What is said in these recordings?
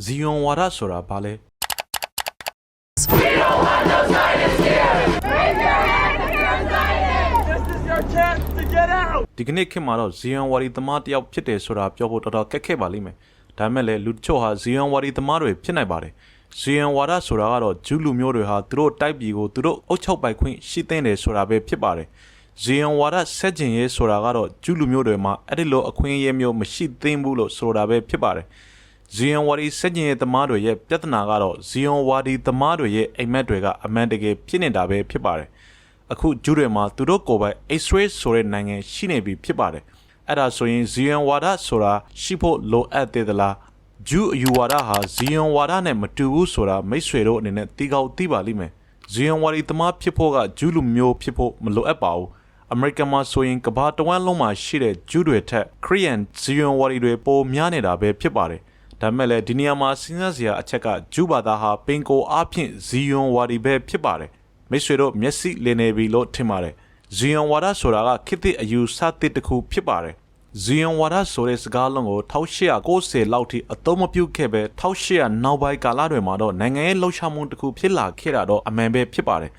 ဇီယွန်ဝါဒဆိုတာဘာလဲ This is your chance to get out! ဒီကနေ့ခေတ်မှာတော့ဇီယွန်ဝါဒီသမားတစ်ယောက်ဖြစ်တယ်ဆိုတာပြောဖို့တော်တော်ခက်ခဲပါလိမ့်မယ်ဒါပေမဲ့လည်းလူတချို့ဟာဇီယွန်ဝါဒီသမားတွေဖြစ်နိုင်ပါတယ်ဇီယွန်ဝါဒဆိုတာကတော့ဂျူးလူမျိုးတွေဟာသူတို့တိုက်ပြည်ကိုသူတို့အုပ်ချုပ်ပိုင်ခွင့်ရှိသင့်တယ်ဆိုတာပဲဖြစ်ပါတယ်ဇီယွန်ဝါဒဆက်ကျင်ရေးဆိုတာကတော့ဂျူးလူမျိုးတွေမှာအဲ့ဒီလိုအခွင့်အရေးမျိုးမရှိသင့်ဘူးလို့ဆိုတာပဲဖြစ်ပါတယ် ဇီယွန်ဝါဒီဆက်ကျင်ရေးသမားတွေရဲ့ပြဿနာကတော့ဇီယွန်ဝါဒီသမားတွေရဲ့အိမ်မက်တွေကအမှန်တကယ်ဖြစ်နေတာပဲဖြစ်ပါတယ်အခုဂျူးတွေမှာသူတို့ကိုယ်ပိုင် X-ray ဆိုတဲ့နိုင်ငံရှိနေပြီဖြစ်ပါတယ်အဲ့ဒါဆိုရင်ဇီယွန်ဝါဒဆိုတာရှိဖို့လိုအပ်သေးသလားဂျူးအယူဝါဒဟာဇီယွန်ဝါဒနဲ့မတူဘူးဆိုတာမိတ်ဆွေတို့အနေနဲ့သိကောက်သိပါလိမ့်မယ်ဇီယွန်ဝါဒီသမားဖြစ်ဖို့ကဂျူးလူမျိုးဖြစ်ဖို့မလိုအပ်ပါဘူးအမေရိကန်မှာဆိုရင်ကမ္ဘာတဝန်းလုံးမှာရှိတဲ့ဂျူးတွေထက်ခရီးယန်ဇီယွန်ဝါဒီတွေပိုများနေတာပဲဖြစ်ပါတယ် ဒါပေမဲ့လည်းဒီနေရာမှာစဉ်းစားစရာအချက်ကဂျူးဘာသာဟာပင်ကိုအားဖြင့်ဇီယွန်ဝါဒီပဲဖြစ်ပါတယ်မိတ်ဆွေတို့မျက်စိလည်နေပြီလို့ထင်ပါတယ်ဇီယွန်ဝါဒဆိုတာကခေတ်သစ်အယူဆသစ်တစ်ခုဖြစ်ပါတယ်ဇီယွန်ဝါဒဆိုတဲ့စကားလုံးကို1890လောက်ထိအသုံးမပြုခဲ့ပဲ1800နောက်ပိုင်းကာလတွေမှာတော့နိုင်ငံရေးလှုပ်ရှားမှုတစ်ခုဖြစ်လာခဲ့တာတော့အမှန်ပဲဖြစ်ပါတယ်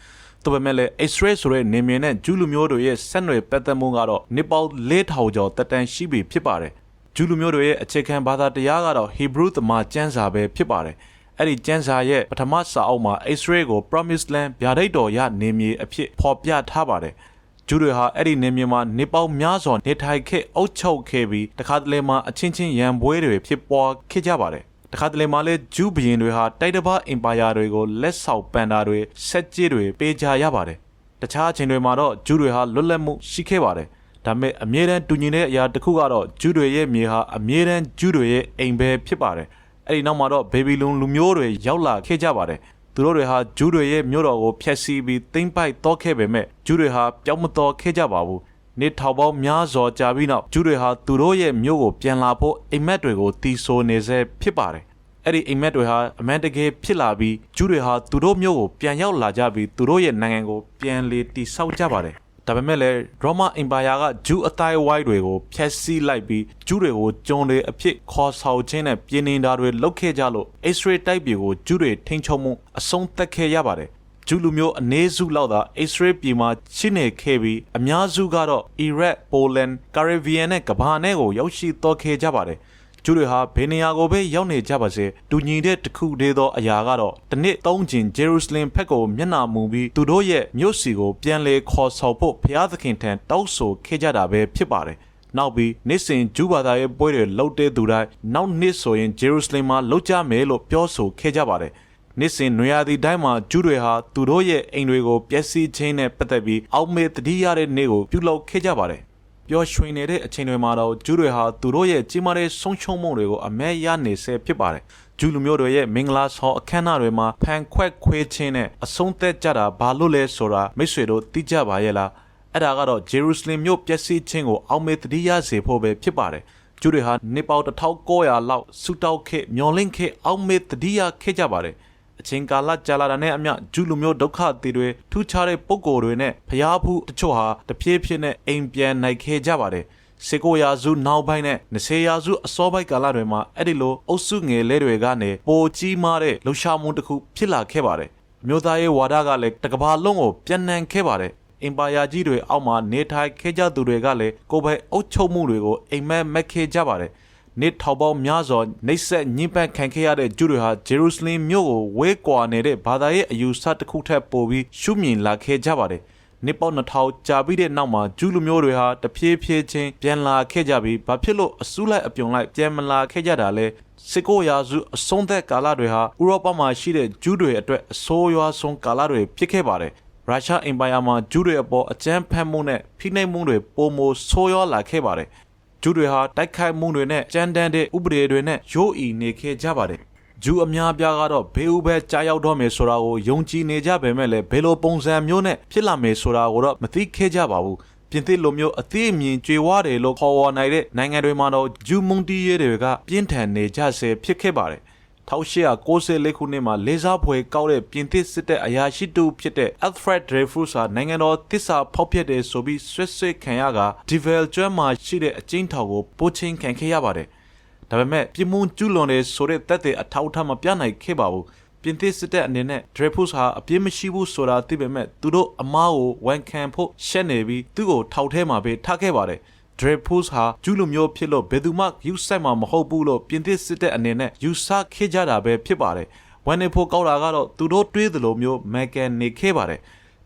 ဒါပေမဲ့လည်း X-ray ဆိုတဲ့နေမြင်တဲ့ဂျူးလူမျိုးတွေရဲ့ဆက်နွယ်ပတ်သက်မှုကတော့နှစ်ပေါင်း4000ကျော်တက်တန်ရှိပြီဖြစ်ပါတယ် ဂျူးလူမျိုးတွေရဲ့အခြေခံဘာသာတရားကတော့ Hebrew သမားကျမ်းစာပဲဖြစ်ပါတယ်အဲ့ဒီကျမ်းစာရဲ့ပထမစာအုပ်မှာ Israel ကို Promised Land ဗျာဒိတ်တော်ရနေမြေအဖြစ်ဖော်ပြထားပါတယ်။ဂျူးတွေဟာအဲ့ဒီနေမြေမှာနေပေါင်းများစွာနေထိုင်ခဲ့အုပ်ချုပ်ခဲ့ပြီးတခါတလေမှာအချင်းချင်းရန်ပွဲတွေဖြစ်ပွားခဲ့ကြပါတယ်။တခါတလေမှာလည်းဂျူးဘုရင်တွေဟာတိုက်တပတ်အင်ပါယာတွေကိုလက်ဆောက်ပန်တာတွေဆက်ကြီးတွေပေးကြရပါတယ်။တခြားအချိန်တွေမှာတော့ဂျူးတွေဟာလွတ်လပ်မှုရှိခဲ့ပါတယ်။ ဒါပေမဲ့အမြဲတမ်းတူညီတဲ့အရာတစ်ခုကတော့ဂျူးတွေရဲ့မြေဟာအမြဲတမ်းဂျူးတွေရဲ့အိမ်ပဲဖြစ်ပါတယ်။အဲ့ဒီနောက်မှာတော့ဘေဘီလုံလူမျိုးတွေရောက်လာခဲ့ကြပါတယ်။သူတို့တွေဟာဂျူးတွေရဲ့မြို့တော်ကိုဖျက်ဆီးပြီးသိမ်းပိုက်တော့ခဲ့ပေမဲ့ဂျူးတွေဟာပြောင်းမတော်ခဲ့ကြပါဘူး။နေထောင်ပေါင်းများစွာကြာပြီးနောက်ဂျူးတွေဟာသူတို့ရဲ့မြို့ကိုပြန်လာဖို့အိမ်မက်တွေကိုတီဆိုနေစေဖြစ်ပါတယ်။အဲ့ဒီအိမ်မက်တွေဟာအမှန်တကယ်ဖြစ်လာပြီးဂျူးတွေဟာသူတို့မြို့ကိုပြန်ရောက်လာကြပြီးသူတို့ရဲ့နိုင်ငံကိုပြန်လေတီဆောက်ကြပါတယ်။ ဒါပေမဲ့လည်း Roma Empire ကဂျူးအတိုင်းဝိုင်းတွေကိုဖျက်ဆီးလိုက်ပြီးဂျူးတွေကိုကျုံတွေအဖြစ်ခေါ်ဆောင်ခြင်းနဲ့ပြည်နေတာတွေလုပ်ခဲ့ကြလို့ Israel တိုက်ပြည်ကိုဂျူးတွေထိန်းချုပ်မှုအဆုံးသတ်ခဲ့ရပါတယ်။ဂျူးလူမျိုးအနည်းစုလောက်သာ Israel ပြည်မှာရှိနေခဲ့ပြီးအများစုကတော့ Iraq, Poland, Caribbean နဲ့ကမ္ဘာနဲ့ကိုရောက်ရှိတော့ခဲ့ကြပါတယ်။ ကျူတွေဟာဘယ်နေရာကိုပဲရောက်နေကြပါစေတူညီတဲ့တစ်ခုတည်းသောအရာကတော့တစ်နှစ်သုံးကျင်ဂျေရုဆလင်ဘက်ကိုမျက်နှာမူပြီးသူတို့ရဲ့မြို့စီကိုပြန်လေခေါ်ဆောင်ဖို့ဘုရားသခင်ထံတောက်ဆိုခဲ့ကြတာပဲဖြစ်ပါတယ်။နောက်ပြီးနေ့စဉ်ဂျူးဘာသာရဲ့ပွဲတွေလှုပ်တဲ့သူတိုင်းနောက်နှစ်ဆိုရင်ဂျေရုဆလင်မှာလှုပ်ကြမယ်လို့ပြောဆိုခဲ့ကြပါတယ်။နေ့စဉ်နွေရာသီတိုင်းမှာဂျူးတွေဟာသူတို့ရဲ့အိမ်တွေကိုပျက်စီးခြင်းနဲ့ပတ်သက်ပြီးအောက်မေ့တတိရတဲ့နေ့ကိုပြုလုပ်ခဲ့ကြပါတယ်။ ပျော်ရွှင်နေတဲ့အချိန်တွေမှာတော့ဂျူးတွေဟာသူတို့ရဲ့ကြီးမားတဲ့ဆုံးရှုံးမှုတွေကိုအမဲရနေဆဲဖြစ်ပါတယ်။ဂျူးလူမျိုးတွေရဲ့မင်္ဂလာဆောင်အခမ်းအနားတွေမှာဖန်ခွက်ခွေးခြင်းနဲ့အဆုံးသက်ကြတာဘာလို့လဲဆိုတာမိတ်ဆွေတို့သိကြပါရဲ့လား။အဲ့ဒါကတော့ဂျေရုဆလင်မြို့ပျက်စီးခြင်းကိုအောက်မေ့တတိယစေဖို့ပဲဖြစ်ပါတယ်။ဂျူးတွေဟာနေပေါင်း1900လောက်ဆူတောက်ခဲ့မျောလင့်ခဲ့အောက်မေ့တတိယခဲ့ကြပါတယ်။ အချိန်ကာလကြာလာတာနဲ့အမျှဂျူးလူမျိုးဒုက္ခတွေတွေထူးခြားတဲ့ပုံကိုယ်တွေနဲ့ဖျားဖူးတချို့ဟာတဖြည်းဖြည်းနဲ့အိမ်ပြန်နိုင်ခဲ့ကြပါတယ်စေကိုရာစုနောက်ပိုင်းနဲ့20ရာစုအစောပိုင်းကာလတွေမှာအဲ့ဒီလိုအုပ်စုငယ်လေးတွေကနေပိုကြီးမားတဲ့လှူရှာမှုတစ်ခုဖြစ်လာခဲ့ပါတယ်အမျိုးသားရေးဝါဒကလည်းတစ်ကမ္ဘာလုံးကိုပြန့်နှံ့ခဲ့ပါတယ်အင်ပါယာကြီးတွေအောက်မှာနေထိုင်ခဲ့ကြသူတွေကလည်းကိုယ်ပိုင်အုပ်ချုပ်မှုတွေကိုအိမ်မက်မက်ခဲ့ကြပါတယ် နေထောင်ပေါင်းများစွာနှိပ်စက်ညှဉ်းပန်းခံခဲ့ရတဲ့ဂျူတွေဟာဂျေရုဆလင်မြို့ကိုဝဲကွာနေတဲ့ဘာသာရေးအယူဆတစ်ခုထက်ပိုပြီးရှုမြင်လာခဲ့ကြပါတယ်။နေပေါင်း2000ကြာပြီးတဲ့နောက်မှာဂျူလူမျိုးတွေဟာတဖြည်းဖြည်းချင်းပြန်လာခဲ့ကြပြီးဘာဖြစ်လို့အစုလိုက်အပြုံလိုက်ပြန်မလာခဲ့ကြတာလဲစစ်ကိုရာစုအဆုံးသက်ကာလတွေဟာဥရောပမှာရှိတဲ့ဂျူးတွေအတွက်အဆိုးရွားဆုံးကာလတွေဖြစ်ခဲ့ပါတယ်။ရုရှားအင်ပါယာမှာဂျူးတွေအပေါ်အကြမ်းဖက်မှုနဲ့ဖိနှိပ်မှုတွေပုံမိုဆိုးရွားလာခဲ့ပါတယ်။ ဂျူးတွေဟာတိုက်ခိုက်မှုတွေနဲ့ကြမ်းတမ်းတဲ့ဥပဒေတွေနဲ့ရိုးအီနေခဲ့ကြပါတယ်။ဂျူးအများပြားကတော့ဘေးဥပဲကြားရောက်တော့မယ်ဆိုတာကိုယုံကြည်နေကြပေမဲ့လည်းဘယ်လိုပုံစံမျိုးနဲ့ဖြစ်လာမယ်ဆိုတာကိုတော့မသိခဲ့ကြပါဘူး။ပြင်သစ်လိုမျိုးအသိအမြင်ကြွေဝါတယ်လို့ခေါ်ဝေါ်နိုင်တဲ့နိုင်ငံတွေမှာတော့ဂျူးမုန်တီးရဲတွေကပြင်းထန်နေကြဆဲဖြစ်ခဲ့ပါတယ်။ 1894ခုနှစ်မှာလေးစားဖွယ်ကောက်တဲ့ပြင်သစ်စစ်တပ်အရာရှိတူဖြစ်တဲ့ Alfred Dreyfus ဟာနိုင်ငံတော်တစ္ဆာဖောက်ဖျက်တယ်ဆိုပြီးဆွတ်ဆွတ်ခံရက Divel ကျွမ်းမှာရှိတဲ့အကျဉ်းထောင်ကိုပို့ချင်းခံခဲ့ရပါတယ်။ဒါဒါပေမဲ့ပြစ်မှုကျူးလွန်တဲ့ဆိုတဲ့တက်တဲ့အထောက်အထားမပြနိုင်ခဲ့ပါဘူးပြင်သစ်စစ်တပ်အနေနဲ့ Dreyfus ဟာအပြစ်မရှိဘူးဆိုတာသိပေမဲ့သူတို့အမားကိုဝန်ခံဖို့ရှက်နေပြီးသူ့ကိုထောက်ထဲမှာပဲထားခဲ့ပါတယ် Dreyfus ဟာကျူးလူမျိုးဖြစ်လို့ဘယ်သူမှယူဆိုင်မှာမဟုတ်ဘူးလို့ပြင်သစ်စစ်တပ်အနေနဲ့ယူဆခဲ့ကြတာပဲဖြစ်ပါတယ်ဝန်နေဖို့ကောက်တာကတော့သူတို့တွေးသလိုမျိုးမန်ကန်နေခဲ့ပါတယ်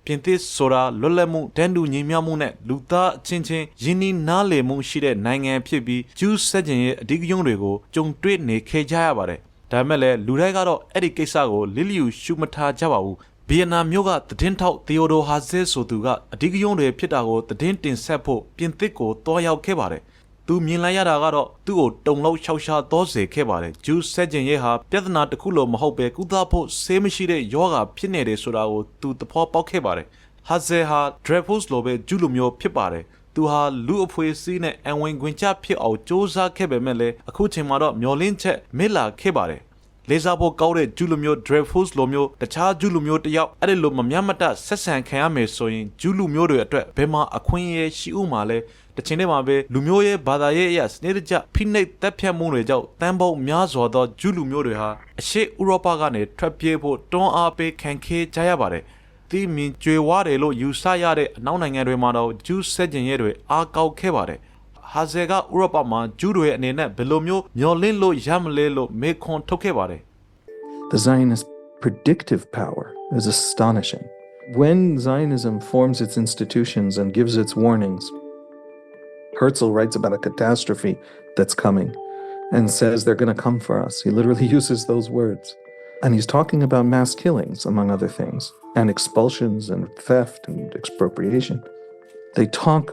ပြင်သစ်ဆိုတာလွတ်လပ်မှုတန်းတူညီမျှမှုနဲ့လူသားအချင်းချင်းယဉ်နီးနားလည်မှုရှိတဲ့နိုင်ငံဖြစ်ပြီးကျူးဆက်ခြင်းရဲ့အဓိကရုဏ်းတွေကိုကြုံတွေ့နေခဲ့ကြရပါတယ်။ဒါပေမဲ့လည်းလူတိုင်းကတော့အဲ့ဒီကိစ္စကိုလစ်လျူရှုမထားကြပါဘူး။ ဗီယက်နမ်မြို့ကသတင်းထောက်သီယိုဒိုဟာဇဲဆိုသူကအဓိကရုဏ်းတွေဖြစ်တာကိုသတင်းတင်ဆက်ဖို့ပြင်သစ်ကိုတွားရောက်ခဲ့ပါတယ်။သူမြင်လိုက်ရတာကတော့သူ့ကိုတုံလောက်ရှောက်ရှားသောစေခဲ့ပါတယ်ဂျူးဆက်ကျင်ရဲ့ဟာပြဿနာတစ်ခုလို့မဟုတ်ပဲကုသဖို့ဆေးမရှိတဲ့ယောဂါဖြစ်နေတယ်ဆိုတာကိုသူသဘောပေါက်ခဲ့ပါတယ်ဟာဇယ်ဟာ Dreyfus လိုပဲဂျူးလူမျိုးဖြစ်ပါတယ်သူဟာလူအဖွေစည်းနဲ့အဝင်ခွင်ချဖြစ်အောင်စ조사ခဲ့ပေမဲ့လည်းအခုချိန်မှာတော့မျောလင်းချက်မေ့လာခဲ့ပါတယ် လေးစားဖို့ကောင်းတဲ့ဂျူလူမျိုး Dreyfus လိုမျိုးတခြားဂျူလူမျိုးတစ်ယောက်အဲ့ဒီလိုမမျှမတဆက်ဆံခံရမယ်ဆိုရင်ဂျူလူမျိုးတွေအတွက်ဘယ်မှာအခွင့်အရေးရှိဥမှာလဲတစ်ချိန်တည်းမှာပဲလူမျိုးရဲ့ဘာသာရေးအရာစနစ်တကျဖိနှိပ်တပ်ဖြတ်မှုတွေကြောင့်တန်ပေါင်းများစွာသောဂျူလူမျိုးတွေဟာအရှေ့ဥရောပကနေထွက်ပြေးဖို့တွန်းအားပေးခံခဲ့ကြရပါတယ်ဒီမြင်ကြွေဝါတယ်လို့ယူဆရတဲ့အနောက်နိုင်ငံတွေမှာတော့ဂျူးဆက်ကျင်ရဲတွေအားကောက်ခဲ့ပါတယ် ဟာဇယ်ကဥရောပမှာဂျူးတွေအနေနဲ့ဘယ်လိုမျိုးမျောလင့်လို့ရမလဲလို့မေခွန်းထုတ်ခဲ့ပါတယ် The Zionist predictive power is astonishing. When Zionism forms its institutions and gives its warnings, Herzl writes about a catastrophe that's coming and says they're going to come for us. He literally uses those words. And he's talking about mass killings, among other things, and expulsions and theft and expropriation. They talk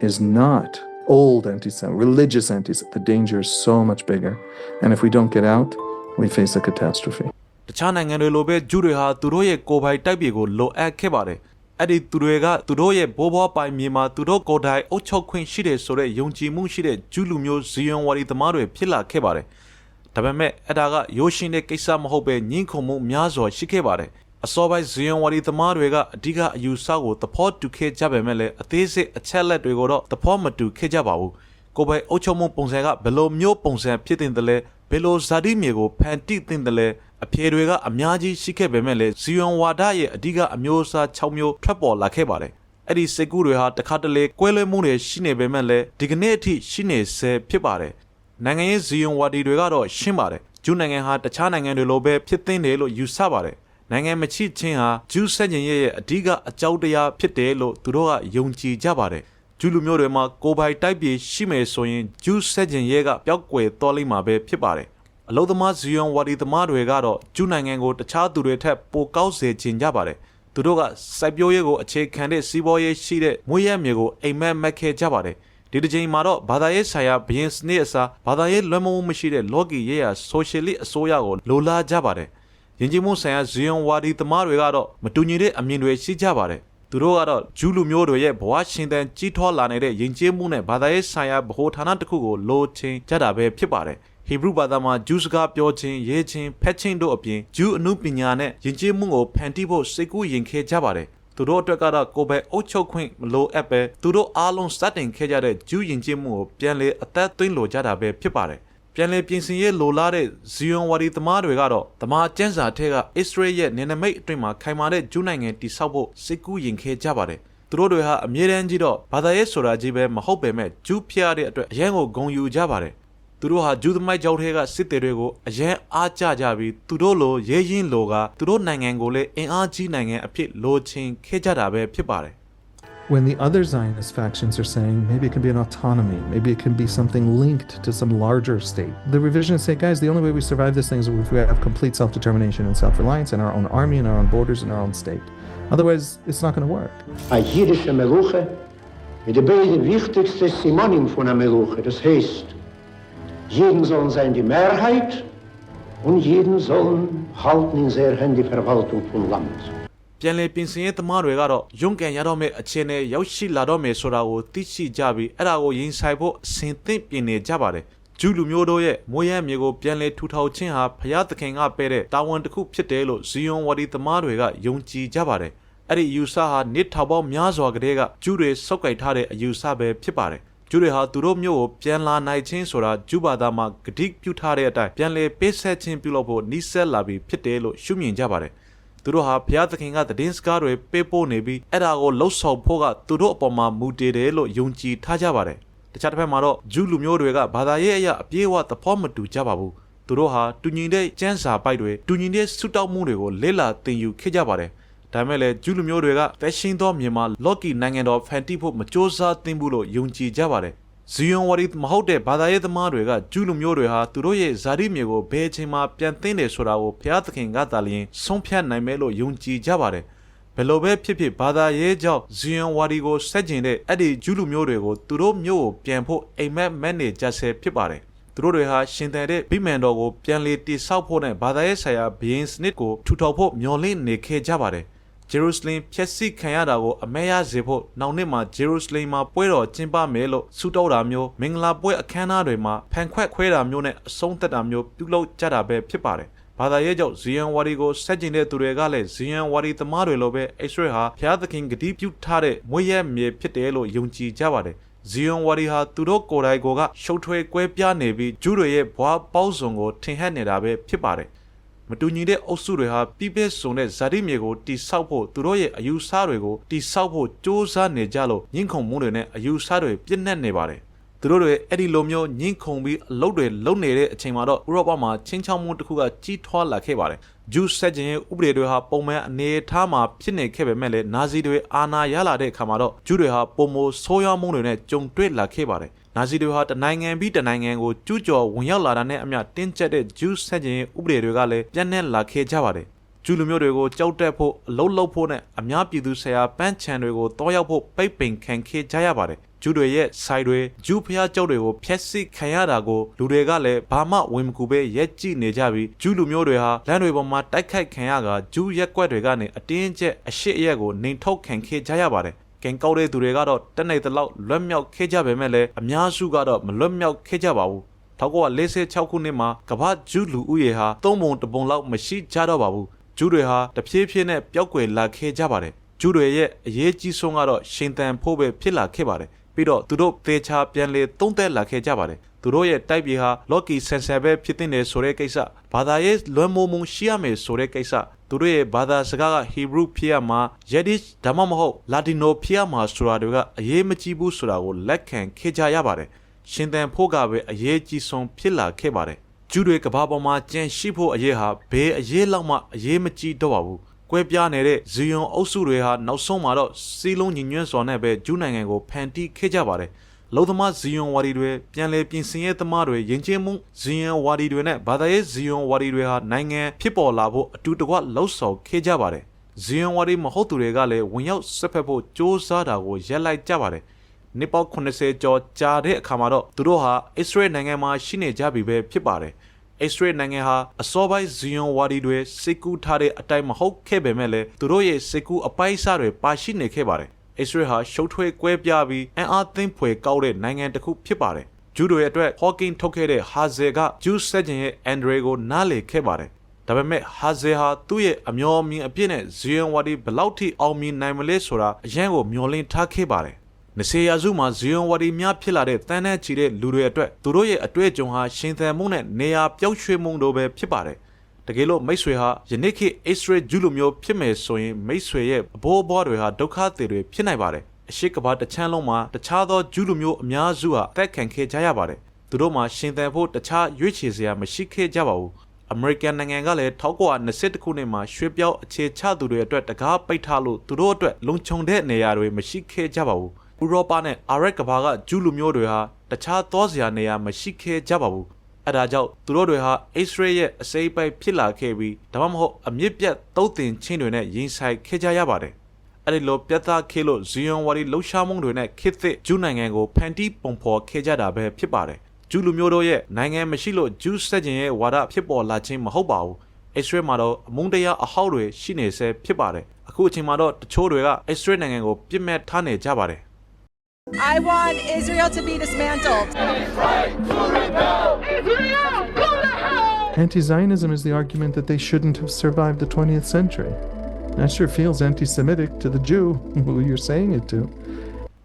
is not old anti Semitism, religious anti Semitism. The danger is so much bigger. And if we don't get out, we face a catastrophe. တခြားနိုင်ငံတွေလိုပဲဂျူးတွေဟာသူတို့ရဲ့ကိုယ်ပိုင်တိုက်ပြည်ကိုလိုအပ်ခဲ့ပါတယ်အဲ့ဒီသူတွေကသူတို့ရဲ့ဘိုးဘွားပိုင်မြေမှာသူတို့ကိုယ်တိုင်အုပ်ချုပ်ခွင့်ရှိတယ်ဆိုတဲ့ယုံကြည်မှုရှိတဲ့ဂျူးလူမျိုးဇီယွန်ဝါဒီသမားတွေဖြစ်လာခဲ့ပါတယ်ဒါပေမဲ့အဲ့ဒါကရိုးရှင်းတဲ့ကိစ္စမဟုတ်ပဲညှင်းခုန်မှုများစွာရှိခဲ့ပါတယ် အစောပိုင်းဇီယွန်ဝါဒီသမားတွေကအဓိကအယူဆကိုသဘောတူခဲ့ကြပေမဲ့လည်းအသေးစိတ်အချက်လက်တွေကိုတော့သဘောမတူခဲ့ကြပါဘူးကိုယ်ပိုင်အုပ်ချုပ်မှုပုံစံကဘယ်လိုမျိုးပုံစံဖြစ်တင်တယ်လဲဘယ်လိုဇာတိမြေကိုဖန်တီးတင်တယ်လဲအဖြေတွေကအများကြီးရှိခဲ့ပေမဲ့လည်းဇီယွန်ဝါဒရဲ့အဓိကအမျိုးအစား6မျိုးထွက်ပေါ်လာခဲ့ပါတယ်အဲ့ဒီစိတ်ကူးတွေဟာတခါတလေကွဲလွဲမှုတွေရှိနေပေမဲ့လည်းဒီကနေ့အထိရှိနေဆဲဖြစ်ပါတယ်နိုင်ငံရေးဇီယွန်ဝါဒီတွေကတော့ရှင်းပါတယ်ဂျူးနိုင်ငံဟာတခြားနိုင်ငံတွေလိုပဲဖြစ်သင့်တယ်လို့ယူဆပါတယ် နိုင်ငံမချစ်ချင်းဟာဂျူးဆက်ကျင်ရဲ့အဓိကအကြောင်းတရားဖြစ်တယ်လို့သူတို့ကယုံကြည်ကြပါတယ်ဂျူးလူမျိုးတွေမှာကိုယ်ပိုင်တိုက်ပြေရှိမယ်ဆိုရင်ဂျူးဆက်ကျင်ရဲ့ကပျောက်ကွယ်သွားလိမ့်မှာပဲဖြစ်ပါတယ်အလုသမားဇီယွန်ဝါဒီသမားတွေကတော့ဂျူးနိုင်ငံကိုတခြားသူတွေထက်ပိုကောက်စေချင်ကြပါတယ်သူတို့ကစိုက်ပျိုးရေးကိုအခြေခံတဲ့စီးပွားရေးရှိတဲ့မွေးရမြေကိုအိမ်မက်မက်ခဲ့ကြပါတယ်ဒီတစ်ချိန်မှာတော့ဘာသာရေးဆိုင်ရာဘရင်စနစ်အစားဘာသာရေးလွှမ်းမိုးမှုမရှိတဲ့လော်ဂီရေးရာဆိုရှယ်လစ်အစိုးရကိုလိုလားကြပါတယ် ယဉ်ကျေးမှုဆိုင်ရာဇီယွန်ဝါဒီသမားတွေကတော့မတူညီတဲ့အမြင်တွေရှိကြပါတယ်သူတို့ကတော့ဂျူးလူမျိုးတွေရဲ့ဘဝရှင်သန်ကြီးထွားလာနေတဲ့ယဉ်ကျေးမှုနဲ့ဘာသာရေးဆိုင်ရာဗဟိုဌာနတစ်ခုကိုလိုချင်ကြတာပဲဖြစ်ပါတယ်ဟေဘရုဘာသာမှာဂျူးစကားပြောခြင်းရေးခြင်းဖက်ခြင်းတို့အပြင်ဂျူးအမှုပညာနဲ့ယဉ်ကျေးမှုကိုဖန်တီးဖို့စိတ်ကူးယဉ်ခဲ့ကြပါတယ်သူတို့အတွက်ကတော့ကိုယ်ပဲအုပ်ချုပ်ခွင့်မလိုအပ်ပဲသူတို့အားလုံးစတင်ခဲ့ကြတဲ့ဂျူးယဉ်ကျေးမှုကိုပြန်လည်အသက်သွင်းလိုကြတာပဲဖြစ်ပါတယ် ပြန်လည်ပြင်ဆင်ရေးလိုလားတဲ့ဇီယွန်ဝါဒီသမားတွေကတော့တမန်ကျန်းစာထက်ကဣသရေလရဲ့နေနမိတ်အတွင်းမှာခိုင်မာတဲ့ဂျူးနိုင်ငံတည်ဆောက်ဖို့စိတ်ကူးယဉ်ခဲ့ကြပါတယ်သူတို့တွေဟာအမြဲတမ်းကြီးတော့ဘာသာရေးဆိုတာကြီးပဲမဟုတ်ပေမဲ့ဂျူးဖျားတဲ့အတွက်အရန်ကိုဂုံယူကြပါတယ်သူတို့ဟာဂျူးသမိုင်းကြောက်ထဲကစစ်သည်တွေကိုအရန်အားကြကြပြီးသူတို့လိုရဲရင်လိုကသူတို့နိုင်ငံကိုလည်းအင်အားကြီးနိုင်ငံအဖြစ်လိုချင်ခဲ့ကြတာပဲဖြစ်ပါတယ် When the other Zionist factions are saying maybe it can be an autonomy, maybe it can be something linked to some larger state, the revisionists say, guys, the only way we survive this thing is if we have complete self determination and self reliance and our own army and our own borders and our own state. Otherwise, it's not going to work. Jeden sollen sein die Mehrheit Und jeden sollen halten in Verwaltung von Land. ပြန်လည်ပြင်ဆင်ရေးသမားတွေကတော့ရုံးကန်ရတော့မယ့်အခြေအနေရောက်ရှိလာတော့မယ်ဆိုတာကိုသိရှိကြပြီးအဲ့ဒါကိုရင်ဆိုင်ဖို့အစဉ်သင့်ပြင်နေကြပါတယ်ဂျူးလူမျိုးတို့ရဲ့မွေးရမြေကိုပြန်လည်ထူထောင်ခြင်းဟာဖျားသခင်ကပေးတဲ့တာဝန်တစ်ခုဖြစ်တယ်လို့ဇီယွန်ဝါဒီသမားတွေကယုံကြည်ကြပါတယ်အဲ့ဒီအယူဆဟာနစ်ထောင်ပေါင်းများစွာကတည်းကဂျူးတွေစောက်ကိုက်ထားတဲ့အယူဆပဲဖြစ်ပါတယ်ဂျူးတွေဟာသူတို့မျိုးကိုပြန်လာနိုင်ခြင်းဆိုတာဂျူးဘာသာမှာဂတိပြုထားတဲ့အတိုင်းပြန်လည်ပေးဆက်ခြင်းပြုလုပ်ဖို့နှိစက်လာပြီးဖြစ်တယ်လို့ရှုမြင်ကြပါတယ် သူတို့ဟာဘုရားသခင်ကသတင်းစကားတွေပေးပို့နေပြီးအဲ့ဒါကိုလှုပ်ဆောင်ဖို့ကသူတို့အပေါ်မှာမူတည်တယ်လို့ယုံကြည်ထားကြပါတယ်တခြားတစ်ဖက်မှာတော့ဂျူးလူမျိုးတွေကဘာသာရေးအရာအပြည့်အဝသဘောမတူကြပါဘူးသူတို့ဟာတူညီတဲ့ကျမ်းစာပိုက်တွေတူညီတဲ့ဆုတောင်းမှုတွေကိုလေ့လာသင်ယူခဲ့ကြပါတယ်ဒါမဲ့လည်းဂျူးလူမျိုးတွေကဖက်ရှင်သောမြန်မာလော်ကီနိုင်ငံတော်ဖန်တီးဖို့မကြိုးစားသင့်ဘူးလို့ယုံကြည်ကြပါတယ် ဇီယွန်ဝရီမဟုတ်တဲ့ဘာသာရေးသမားတွေကဂျူးလူမျိုးတွေဟာသူတို့ရဲ့ဇာတိမြေကိုဘယ်အချိန်မှပြန်သိမ်းတယ်ဆိုတာကိုဘုရားသခင်ကသာလျှင်ဆုံးဖြတ်နိုင်မယ်လို့ယုံကြည်ကြပါတယ်ဘယ်လိုပဲဖြစ်ဖြစ်ဘာသာရေးကြောင့်ဇီယွန်ဝါဒီကိုဆက်ကျင်တဲ့အဲ့ဒီဂျူးလူမျိုးတွေကိုသူတို့မျိုးကိုပြန်ဖို့အိမ်မက်မက်နေကြဆဲဖြစ်ပါတယ်သူတို့တွေဟာရှင်သန်တဲ့ဗိမာန်တော်ကိုပြန်လည်တည်ဆောက်ဖို့နဲ့ဘာသာရေးဆိုင်ရာဘီယင်းစနစ်ကိုထူထောင်ဖို့မျှော်လင့်နေခဲ့ကြပါတယ် ဂျေရုဆလင်ဖျက်ဆီးခံရတာကိုအမဲရစေဖို့နောက်နှစ်မှာဂျေရုဆလင်မှာပွဲတော်ကျင်းပမယ်လို့ဆုတောင်းတာမျိုးမင်္ဂလာပွဲအခမ်းအနားတွေမှာဖန်ခွက်ခွဲတာမျိုးနဲ့အဆုံးသက်တာမျိုးပြုလုပ်ကြတာပဲဖြစ်ပါတယ်ဘာသာရေးကြောင့်ဇီယန်ဝါဒီကိုဆက်ကျင်တဲ့သူတွေကလည်းဇီယန်ဝါဒီသမားတွေလိုပဲအိစရဲဟာဘုရားသခင်ဂတိပြုထားတဲ့မွေးရမြေဖြစ်တယ်လို့ယုံကြည်ကြပါတယ်ဇီယွန်ဝါဒီဟာသူတို့ကိုယ်တိုင်ကိုကရှုပ်ထွေးကွဲပြားနေပြီးဂျူးတွေရဲ့ဘွားပေါင်းစုံကိုထင်ဟပ်နေတာပဲဖြစ်ပါတယ် မတူညီတဲ့အုပ်စုတွေဟာပြည့်ပြည့်စုံတဲ့ဇာတိမြေကိုတိဆောက်ဖို့သူတို့ရဲ့အယူဆတွေကိုတိဆောက်ဖို့စ조사နေကြလို့ညှင်းခုန်မှုတွေနဲ့အယူဆတွေပြည့်နှက်နေပါတယ်သူတို့တွေအဲ့ဒီလိုမျိုးညှင်းခုန်ပြီးအလုပ်တွေလုပ်နေတဲ့အချိန်မှာတော့ဥရောပမှာချင်းချောင်းမှုတစ်ခုကကြီးထွားလာခဲ့ပါတယ်ဂျူးဆက်ခြင်းဥပဒေတွေဟာပုံမှန်အနေအထားမှာဖြစ်နေခဲ့ပေမဲ့လည်းနာဇီတွေအာဏာရလာတဲ့အခါမှာတော့ဂျူးတွေဟာပုံမိုဆိုးရွားမှုတွေနဲ့ကြုံတွေ့လာခဲ့ပါတယ် နာဇီတွေဟာတနိုင်ငံပြီးတနိုင်ငံကိုကျူးကျော်ဝင်ရောက်လာတာနဲ့အမျှတင်းကျပ်တဲ့ဂျူးဆက်ခြင်းဥပဒေတွေကလည်းပြန့်နှံ့လာခဲ့ကြပါတယ်ဂျူးလူမျိုးတွေကိုကြောက်တက်ဖို့အလုံးလုံးဖို့နဲ့အများပြည်သူဆရာပန်းချံတွေကိုတောရောက်ဖို့ပိတ်ပင်ခံခဲ့ကြရပါတယ်ဂျူးတွေရဲ့ဆိုင်တွေဂျူးဖျားကျောက်တွေကိုဖျက်ဆီးခံရတာကိုလူတွေကလည်းဘာမှဝင်မကူပဲရက်ကြည့်နေကြပြီးဂျူးလူမျိုးတွေဟာလမ်းတွေပေါ်မှာတိုက်ခိုက်ခံရကဂျူးရက်ကွက်တွေကနေအတင်းကျပ်အရှိအရက်ကိုနှိမ်ထုတ်ခံခဲ့ကြရပါတယ် ကင်ကောက်တဲ့သူတွေကတော့တက်နေတလောက်လွတ်မြောက်ခဲ့ကြပေမဲ့လည်းအများစုကတော့မလွတ်မြောက်ခဲ့ကြပါဘူး1946ခုနှစ်မှာကမ္ဘာဂျူးလူဦးရေဟာသုံးပုံတစ်ပုံလောက်မရှိကြတော့ပါဘူးဂျူးတွေဟာတဖြည်းဖြည်းနဲ့ပျောက်ကွယ်လာခဲ့ကြပါတယ်ဂျူးတွေရဲ့အရေးကြီးဆုံးကတော့ရှင်သန်ဖို့ပဲဖြစ်လာခဲ့ပါတယ်ပြီးတော့သူတို့သေချာပြန်လေသုံးသက်လာခဲ့ကြပါတယ် သူတို့ရဲ့တိုက်ပြည်ဟာလော်ကီဆန်ဆယ်ပဲဖြစ်တဲ့ဆိုတဲ့ကိစ္စဘာသာရေးလွမ်းမိုးမှုရှိရမယ်ဆိုတဲ့ကိစ္စသူတို့ရဲ့ဘာသာစကားကဟီဘရုဖြစ်ရမှာယက်ဒစ်ဒါမှမဟုတ်လာတီနိုဖြစ်ရမှာဆိုတာတွေကအရေးမကြီးဘူးဆိုတာကိုလက်ခံခဲ့ကြရပါတယ်ရှင်သန်ဖို့ကပဲအရေးကြီးဆုံးဖြစ်လာခဲ့ပါတယ်ကျူးတွေကဘာပေါ်မှာကြံရှိဖို့အရေးဟာဘယ်အရေးလောက်မှအရေးမကြီးတော့ပါဘူးကွဲပြားနေတဲ့ဇီယွန်အုပ်စုတွေဟာနောက်ဆုံးမှာတော့စီလုံးညီညွတ်စွာနဲ့ပဲဂျူးနိုင်ငံကိုဖန်တီးခဲ့ကြပါတယ် လုံသမားဇီယွန်ဝါဒီတွေပြန်လည်ပြင်ဆင်ရေးသမားတွေယဉ်ကျေးမှုဇီယွန်ဝါဒီတွေနဲ့ဘာသာရေးဇီယွန်ဝါဒီတွေဟာနိုင်ငံဖြစ်ပေါ်လာဖို့အတူတကွလှုပ်ဆောင်ခဲ့ကြပါတယ်ဇီယွန်ဝါဒီမဟုတ်သူတွေကလည်းဝင်ရောက်ဆက်ဖက်ဖို့စ조사တာကိုရက်လိုက်ကြပါတယ်နှစ်ပေါင်း80ကျော်ကြာတဲ့အခါမှာတော့သူတို့ဟာအစ္စရေးနိုင်ငံမှာရှိနေကြပြီပဲဖြစ်ပါတယ်အစ္စရေးနိုင်ငံဟာအစောပိုင်းဇီယွန်ဝါဒီတွေစစ်ကူထားတဲ့အတိုင်းမဟုတ်ခဲ့ပေမဲ့လည်းသူတို့ရဲ့စစ်ကူအပိုက်အစတွေပါရှိနေခဲ့ပါတယ် အစ္စရေးဟာရှုပ်ထွေးကွဲပြားပြီးအင်အားသိမ်းဖွယ်ကောက်တဲ့နိုင်ငံတစ်ခုဖြစ်ပါတယ်ဂျူးတွေအတွက်ဟော့ကင်းထုတ်ခဲ့တဲ့ဟာဇယ်ကဂျူးဆက်ဂျင်ရဲ့အန်ဒရေကိုနားလေခဲ့ပါတယ်ဒါပေမဲ့ဟာဇယ်ဟာသူ့ရဲ့အမျော်မြင်အပြည့်နဲ့ဇီယွန်ဝါဒီဘလောက်ထိအောင်မြင်နိုင်မလဲဆိုတာအရန်ကိုမျှော်လင့်ထားခဲ့ပါတယ်20ရာစုမှာဇီယွန်ဝါဒီများဖြစ်လာတဲ့တန်းနဲ့ချီတဲ့လူတွေအတွက်သူတို့ရဲ့အတွေ့အကြုံဟာရှင်သန်မှုနဲ့နေရာပျောက်ရွှေ့မှုတို့ပဲဖြစ်ပါတယ် တကယ်လို့မိတ်ဆွေဟာယနေ့ခေတ်အစ္စရေးဂျူးလူမျိုးဖြစ်မယ်ဆိုရင်မိတ်ဆွေရဲ့အဘိုးဘွားတွေဟာဒုက္ခတွေတွေဖြစ်နိုင်ပါတယ်အရှိကဘာတချမ်းလုံးမှာတခြားသောဂျူးလူမျိုးအများစုဟာအသက်ခံခဲ့ကြရပါတယ်သူတို့မှာရှင်သန်ဖို့တခြားရွေးချယ်စရာမရှိခဲ့ကြပါဘူးအမေရိကန်နိုင်ငံကလည်း1920ခုနှစ်မှာရွှေပြောင်းအခြေချသူတွေအတွက်တကားပိတ်ထားလို့သူတို့အတွက်လုံခြုံတဲ့နေရာတွေမရှိခဲ့ကြပါဘူးဥရောပနဲ့အာရက်ကဘာကဂျူးလူမျိုးတွေဟာတခြားသောစရာနေရာမရှိခဲ့ကြပါဘူး အဲဒါကြောင့်သူတို့တွေဟာအစ္စရေးရဲ့အစိပ်ပိုက်ဖြစ်လာခဲ့ပြီးဒါမှမဟုတ်အမြင့်ပြတ်တုတ်တင်ချင်းတွေနဲ့ရင်ဆိုင်ခဲ့ကြရပါတယ်အဲ့ဒီလိုပြတ်သားခဲ့လို့ဇီယွန်ဝါဒီလှုပ်ရှားမှုတွေနဲ့ခေတ်သစ်ဂျူးနိုင်ငံကိုဖန်တီးပုံဖော်ခဲ့ကြတာပဲဖြစ်ပါတယ်ဂျူးလူမျိုးတို့ရဲ့နိုင်ငံမရှိလို့ဂျူးစက်ကျင်ရဲ့ဝါဒဖြစ်ပေါ်လာခြင်းမဟုတ်ပါဘူးအစ္စရေးမှာတော့အမုန်းတရားအဟောက်တွေရှိနေဆဲဖြစ်ပါတယ်အခုအချိန်မှာတော့တချို့တွေကအစ္စရေးနိုင်ငံကိုပြစ်မဲ့ထားနေကြပါတယ် I want Israel to be dismantled. Anti Zionism is the argument that they shouldn't have survived the 20th century. That sure feels anti Semitic to the Jew who you're saying it to.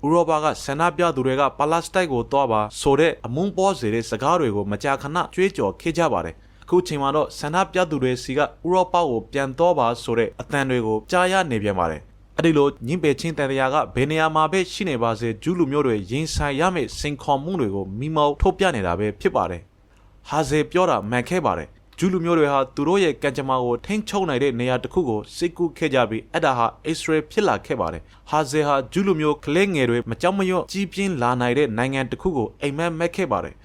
ဥရောပကဆန္ဒပြသူတွေကပါလက်စတိုင်းကိုတွားပါဆိုတဲ့အမုန်းပေါ်စေတဲ့စကားတွေကိုမကြာခဏကြွေးကြော်ခဲ့ကြပါတယ်အခုချိန်မှာတော့ဆန္ဒပြသူတွေစီကဥရောပကိုပြန်တော့ပါဆိုတဲ့အသံတွေကိုကြားရနေပြန်ပါတယ်အဲ့ဒီလိုညင်ပယ်ချင်းတန်တရားကဘယ်နေရာမှာပဲရှိနေပါစေဂျူးလူမျိုးတွေရင်ဆိုင်ရမယ့်စင်ခေါ်မှုတွေကိုမိမောက်ထုတ်ပြနေတာပဲဖြစ်ပါတယ် ဟာဇေပြောတာမှန်ခဲ့ပါတယ်ဂျူးလူမျိုးတွေဟာသူတို့ရဲ့ကံကြမ္မာကိုထိန်းချုပ်နိုင်တဲ့နေရာတစ်ခုကိုစိတ်ကူးခဲ့ကြပြီးအဲ့ဒါဟာအစ္စရေးဖြစ်လာခဲ့ပါတယ်ဟာဇေဟာဂျူးလူမျိုးကလေးငယ်တွေမကြောက်မရွံ့ကြီးပြင်းလာနိုင်တဲ့နိုင်ငံတစ်ခုကိုအိမ်မက်မက်ခဲ့ပါတယ်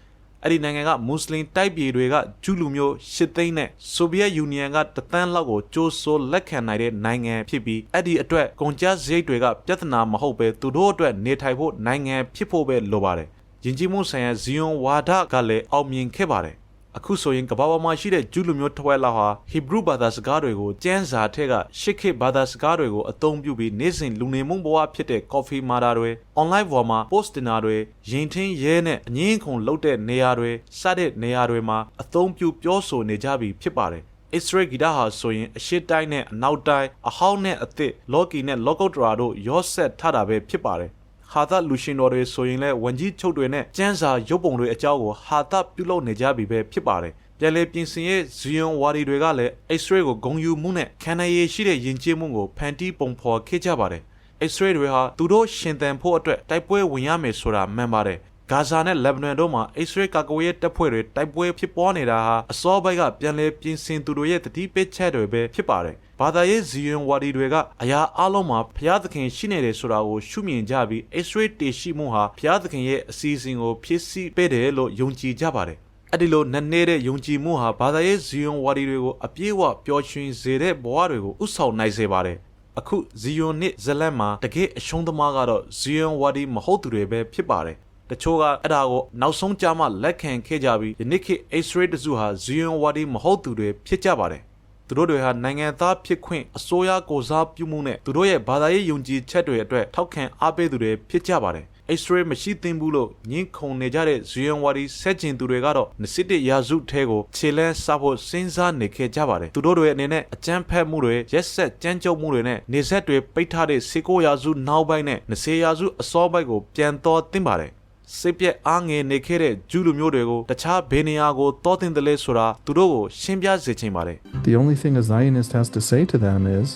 အဲ့ဒီနိုင်ငံကမွတ်စလင်တိုက်ပြည်တွေကဂျူးလူမျိုးရှစ်သိန်းနဲ့ဆိုဗီယက်ယူနီယံကတသန်းလောက်ကိုကြိုးစိုးလက်ခံနိုင်တဲ့နိုင်ငံဖြစ်ပြီးအဲ့ဒီအတွက်ကုန်ကျစရိတ်တွေကပြဿနာမဟုတ်ပဲသူတို့အတွက်နေထိုင်ဖို့နိုင်ငံဖြစ်ဖို့ပဲလိုပါတယ် ယဉ်ကျေးမှုဆိုင်ရာဇီယွန်ဝါဒကလည်းအောင်မြင်ခဲ့ပါတယ်အခုဆိုရင်ကမ္ဘာပေါ်မှာရှိတဲ့ဂျူးလူမျိုးတစ်ဝက်လောက်ဟာဟီဘရုဘာသာစကားတွေကိုကျမ်းစာထက်ကရှစ်ခေတ်ဘာသာစကားတွေကိုအသုံးပြုပြီးနေ့စဉ်လူနေမှုဘဝဖြစ်တဲ့ coffee မာတာတွေ online ပေါ်မှာ post တင်တာတွေရင်ထင်းရဲနဲ့အငင်းခုန်လုပ်တဲ့နေရာတွေစတဲ့နေရာတွေမှာအသုံးပြုပြောဆိုနေကြပြီဖြစ်ပါတယ်။ Israel ဂီတဟာဆိုရင်အရှိတိုင်းနဲ့အနောက်တိုင်းအဟောင်းနဲ့အသစ်လော်ကီနဲ့လော့ကုတ်တရာတို့ရောဆက်ထားတာပဲဖြစ်ပါတယ်။ ဟာသလူရှင်တော်တွေဆိုရင်လည်းဝန်ကြီးချုပ်တွေနဲ့ကျန်းစာရုပ်ပုံတွေအကြောင်းကိုဟာသပြုလုပ်နေကြပြီပဲဖြစ်ပါတယ်။ပြန်လည်ပြင်ဆင်ရေးဇီယွန်ဝါဒီတွေကလည်း X-ray ကိုဂုံယူမှုနဲ့ခံနိုင်ရည်ရှိတဲ့ယဉ်ကျေးမှုကိုဖန်တီးပုံဖော်ခဲ့ကြပါတယ်။ X-ray တွေဟာသူတို့ရှင်သန်ဖို့အတွက်တိုက်ပွဲဝင်ရမယ်ဆိုတာမှန်ပါတယ်။ ဂါဇာနဲ့လက်ဘနွန်တို့မှာ X-ray ကာကွယ်ရေးတပ်ဖွဲ့တွေတိုက်ပွဲဖြစ်ပွားနေတာဟာအစောပိုင်းကပြန်လည်ပြင်ဆင်သူတို့ရဲ့တတိပစ်ချက်တွေပဲဖြစ်ပါတယ်။ဘာသာရေးဇီယွန်ဝါဒီတွေကအရာအလုံးမှာဘုရားသခင်ရှိနေတယ်ဆိုတာကိုရှုမြင်ကြပြီး X-ray တေရှိမှုဟာဘုရားသခင်ရဲ့အစီအစဉ်ကိုဖြစ်စီပေးတယ်လို့ယုံကြည်ကြပါတယ်။အဲ့ဒီလိုနက်နေတဲ့ယုံကြည်မှုဟာဘာသာရေးဇီယွန်ဝါဒီတွေကိုအပြည့်အဝပျော်ရွှင်စေတဲ့ဘဝတွေကိုဥဆောင်နိုင်စေပါတယ်။အခုဇီယွန်နစ်ဇလန်မှာတကယ်အရှုံးသမားကတော့ဇီယွန်ဝါဒီမဟုတ်သူတွေပဲဖြစ်ပါတယ်။ တချို့ကအဲ့ဒါကိုနောက်ဆုံးကြမှာလက်ခံခဲ့ကြပြီးယနေ့ခေတ် X-ray တစုဟာဇီယွန်ဝါဒီမဟုတ်သူတွေဖြစ်ကြပါတယ်။သူတို့တွေဟာနိုင်ငံသားဖြစ်ခွင့်အစိုးရကိုစားပြုမှုနဲ့သူတို့ရဲ့ဘာသာရေးယုံကြည်ချက်တွေအတွက်ထောက်ခံအားပေးသူတွေဖြစ်ကြပါတယ်။ X-ray မရှိသင့်ဘူးလို့ညှင်းခုန်နေကြတဲ့ဇီယွန်ဝါဒီဆက်ကျင်သူတွေကတော့21ရာစုထဲကိုခြေလန်းစားဖို့စဉ်းစားနေခဲ့ကြပါတယ်သူတို့တွေအနေနဲ့အကြမ်းဖက်မှုတွေရက်ဆက်ကြမ်းကြုတ်မှုတွေနဲ့နေဆက်တွေပိတ်ထားတဲ့19ရာစုနောက်ပိုင်းနဲ့20ရာစုအစောပိုင်းကိုပြန်တော်သင့်ပါတယ် စိတ်ပြက်အားငယ်နေခဲ့တဲ့ဂျူးလူမျိုးတွေကိုတခြားဘယ်နေရာကိုတောတင်တယ်လဲဆိုတာသူတို့ကိုရှင်းပြစေချင်ပါတယ် The only thing a Zionist has to say to them is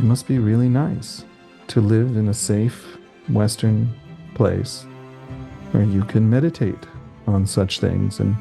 it must be really nice to live in a safe Western place where you can meditate on such things. And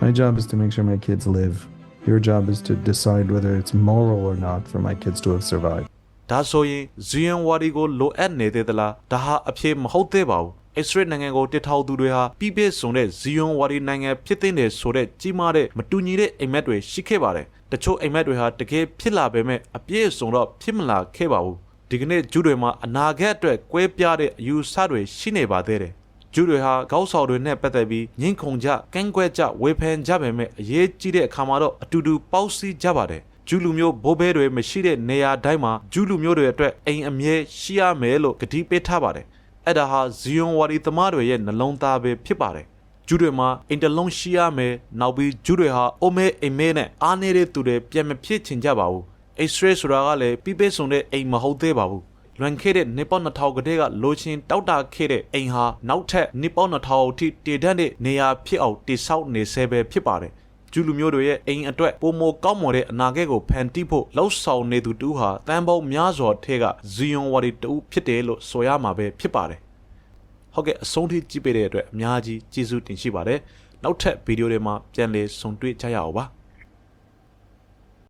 my job is to make sure my kids live. Your job is to decide whether it's moral or not for my kids to have survived. ဒါဆိုရင်ဇီယန်ဝါဒီကိုလိုအပ်နေသေးသလားဒါဟာအဖြစ်မဟုတ်သေးပါဘူး အစ္စရေးနိုင်ငံကိုတည်ထောင်သူတွေဟာပြည်ပြည့်စုံတဲ့ဇီယွန်ဝါဒီနိုင်ငံဖြစ်တဲ့တယ်ဆိုတဲ့ကြီးမားတဲ့မတူညီတဲ့အိမ်မက်တွေရှိခဲ့ပါတယ်။တချို့အိမ်မက်တွေဟာတကယ်ဖြစ်လာပေမဲ့အပြည့်စုံတော့ဖြစ်မလာခဲ့ပါဘူး။ဒီကနေ့ဂျူးတွေမှာအနာဂတ်အတွက်ကွဲပြားတဲ့အယူဆတွေရှိနေပါသေးတယ်။ဂျူးတွေဟာကောက်ဆော်တွေနဲ့ပတ်သက်ပြီးညှင်းခုန်ကြကန့်ကွက်ကြဝေဖန်ကြပေမဲ့အရေးကြီးတဲ့အခါမှာတော့အတူတူပေါက်စီးကြပါတယ်။ဂျူးလူမျိုးဘိုးဘဲတွေမရှိတဲ့နေရာတိုင်းမှာဂျူးလူမျိုးတွေအတွက်အိမ်အမြဲရှိရမယ်လို့ကတိပေးထားပါတယ်။ အဲ့ဒါဟာဇီယွန်ဝါဒီသမားတွေရဲ့နှလုံးသားပဲဖြစ်ပါတယ်။ဂျူးတွေမှာအင်တလုံးရှိရမယ်။နောက်ပြီးဂျူးတွေဟာအိုမဲအိမ်မဲနဲ့အားနေတဲ့သူတွေပြန်မဖြစ်ချင်ကြပါဘူး။ X-ray ဆိုတာကလည်းပြပေးစုံတဲ့အိမ်မဟုတ်သေးပါဘူး။လွန်ခဲ့တဲ့နေပေါ2000ကတည်းကလိုချင်တောက်တာခဲ့တဲ့အိမ်ဟာနောက်ထပ်နေပေါ2000အထိတည်တတ်တဲ့နေရာဖြစ်အောင်တည်ဆောက်နေဆဲပဲဖြစ်ပါတယ်။ ဂျူးလူမျိုးတွေရဲ့အိမ်အတွက်ပုံမကောက်မွန်တဲ့အနာဂတ်ကိုဖန်တီးဖို့လှုပ်ဆောင်နေသူတူဟာတန်ပေါင်းများစွာထဲကဇီယွန်ဝါဒီတူဖြစ်တယ်လို့ဆိုရမှာပဲဖြစ်ပါတယ်။ဟုတ်ကဲ့အဆုံးထိကြည့်ပေးတဲ့အတွက်အများကြီးကျေးဇူးတင်ရှိပါတယ်။နောက်ထပ်ဗီဒီယိုတွေမှာပြန်လည်ဆုံတွေ့ကြရအောင်ပါ။